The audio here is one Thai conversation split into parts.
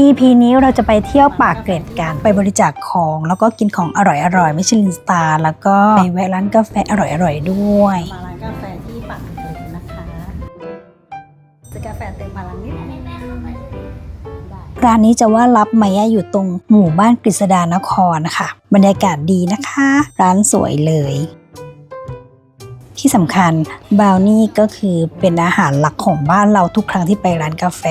EP นี้เราจะไปเที่ยวปากเกร็ดกัน ไปบริจาคของ แล้วก็กินของอร่อยๆไม่ใช่ลินสตาร์แล้วก็ไปแวะร้านกาแฟอร่อยๆด้วย มาร้านกาแฟที่ปากเกร็ดนะคะจะกาแฟเติมพลังนิดนึงได้ร้านนี้จะว่ารับไหมอะอยู่ตรงหมู่บ้านกฤษดานครนะคะบรรยากาศดีนะคะ ร้านสวยเลย ที่สำคัญบราวนี่ก็คือเป็นอาหารหลักของบ้านเราทุกครั้งที่ไปร้านกาแฟ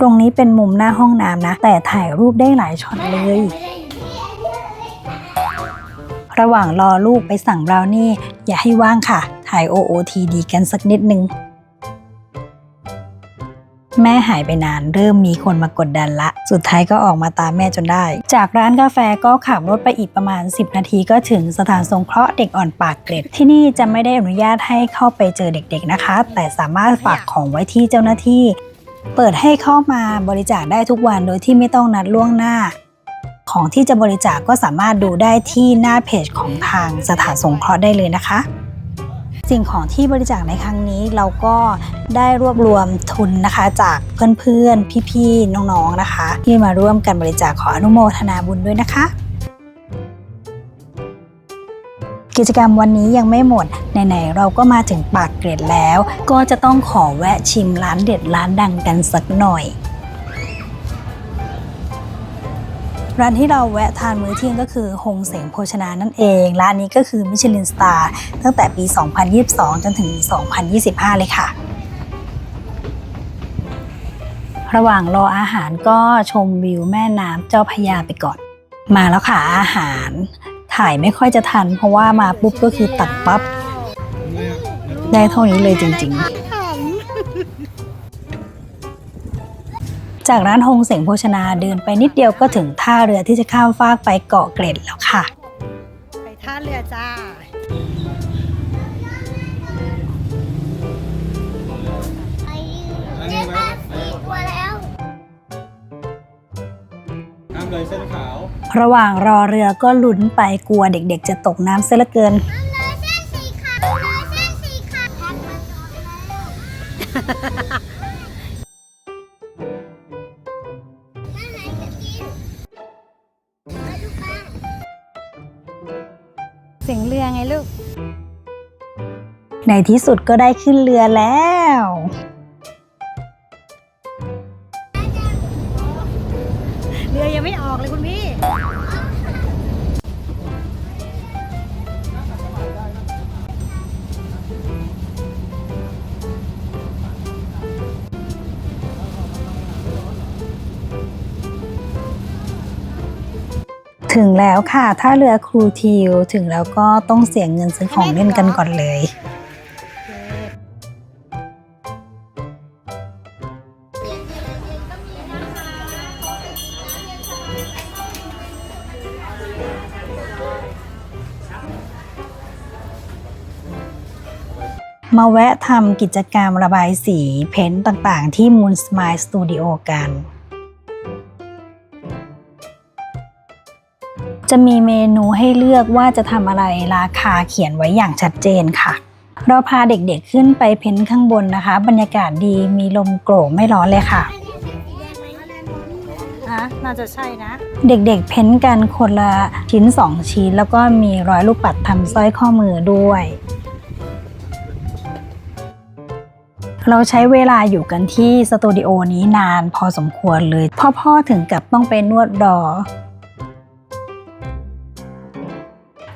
ตรงนี้เป็นมุมหน้าห้องน้ำนะ แต่ถ่ายรูปได้หลายช็อตเลย ระหว่างรอลูกไปสั่งบราวนี่ อย่าให้ว่างค่ะ ถ่าย OOTD กันสักนิดนึง แม่หายไปนานเริ่มมีคนมากดดันละ สุดท้ายก็ออกมาตามแม่จนได้ จากร้านกาแฟก็ขับรถไปอีกประมาณ 10 นาทีก็ถึงสถานสงเคราะห์เด็กอ่อนปากเกร็ด ที่นี่จะไม่ได้อนุญาตให้เข้าไปเจอเด็กๆนะคะ แต่สามารถฝากของไว้ที่เจ้าหน้าที่ เปิดให้เข้ามาบริจาคได้ทุกวันโดยที่ไม่ต้องนัดล่วงหน้า ของที่จะบริจาคก็สามารถดูได้ที่หน้าเพจของทางสถานสงเคราะห์ได้เลยนะคะ สิ่งของที่บริจาคในครั้งนี้เราก็ได้รวบรวมทุนนะคะ จากเพื่อนๆ พี่ๆ น้องๆ นะคะ ที่มาร่วมกันบริจาคขออนุโมทนาบุญด้วยนะคะ กิจกรรมวันนี้ยังไม่หมด ไหนๆเราก็มาถึงปากเกร็ดแล้ว ก็จะต้องขอแวะชิมร้านเด็ดร้านดังกันสักหน่อย ร้านที่เราแวะทานมื้อเที่ยงก็คือฮงเสงโภชนานั่นเอง ร้านนี้ก็คือมิชลินสตาร์ตั้งแต่ปี 2022 จนถึง 2025 เลยค่ะระหว่างรออาหารก็ชมวิวแม่น้ำเจ้าพระยาไปก่อน มาแล้วค่ะอาหาร ถ่ายไม่ค่อยจะทัน เพราะว่ามาปุ๊บก็คือตัดปั๊บ ได้เท่านี้เลยจริง ๆ จากร้านฮงเสงโภชนาเดินไปนิดเดียวก็ถึงท่าเรือที่จะข้ามฟากไปเกาะเกร็ดแล้วค่ะ ไปท่าเรือจ้าไอ้เจ๊ป้าสี่ตัวแล้วห้ามเลยเส้นขาว ระหว่างรอเรือก็ลุ้นไปกลัวเด็กๆ จะตกน้ำเสียเหลือเกินเลยเส้นสีขาวเลยเส้นสีขาวแพ็คมันออกแล้วนั่นไหนจะกินมาดูป้าเสียงเรือไงลูก ในที่สุดก็ได้ขึ้นเรือแล้ว เรือยังไม่ออกเลยคุณพี่ถึงแล้วค่ะท่าเรือครูทิว ถึงแล้วก็ต้องเสียเงินซื้อของเล่นกันก่อนเลย มาแวะทำกิจกรรมระบายสีเพ้นท์ต่างๆ ที่ Moon Smile Studio กัน จะมีเมนูให้เลือกว่าจะทำอะไรราคาเขียนไว้อย่างชัดเจนค่ะ เราพาเด็กๆขึ้นไปเพ้นท์ข้างบนนะคะ บรรยากาศดีมีลมโกรกไม่ร้อนเลยค่ะฮะน่าจะใช่นะ เด็กๆ เพ้นท์กันคนละชิ้น 2 ชิ้น แล้วก็มีรอยลูกปัดทำสร้อยข้อมือด้วย เราใช้เวลาอยู่กันที่สตูดิโอนี้นานพอสมควรเลย พ่อๆถึงกับต้องไปนวดรอ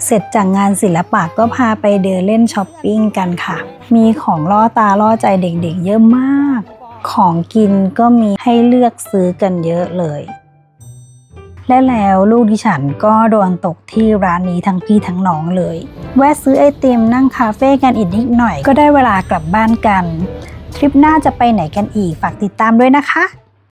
เสร็จจากงานศิลปะก็พาไปเดินเล่นช้อปปิ้งกันค่ะ มีของล่อตาล่อใจเด็กๆ เยอะมาก ของกินก็มีให้เลือกซื้อกันเยอะเลยและแล้วลูกดิฉันก็โดนตกที่ร้านนี้ทั้งพี่ทั้งน้องเลย แวะซื้อไอติมนั่งคาเฟ่กันอีกนิดหน่อย ก็ได้เวลากลับบ้านกัน ลิปหน้าจะไปไหนกันอีก ฝากติดตามด้วยนะคะ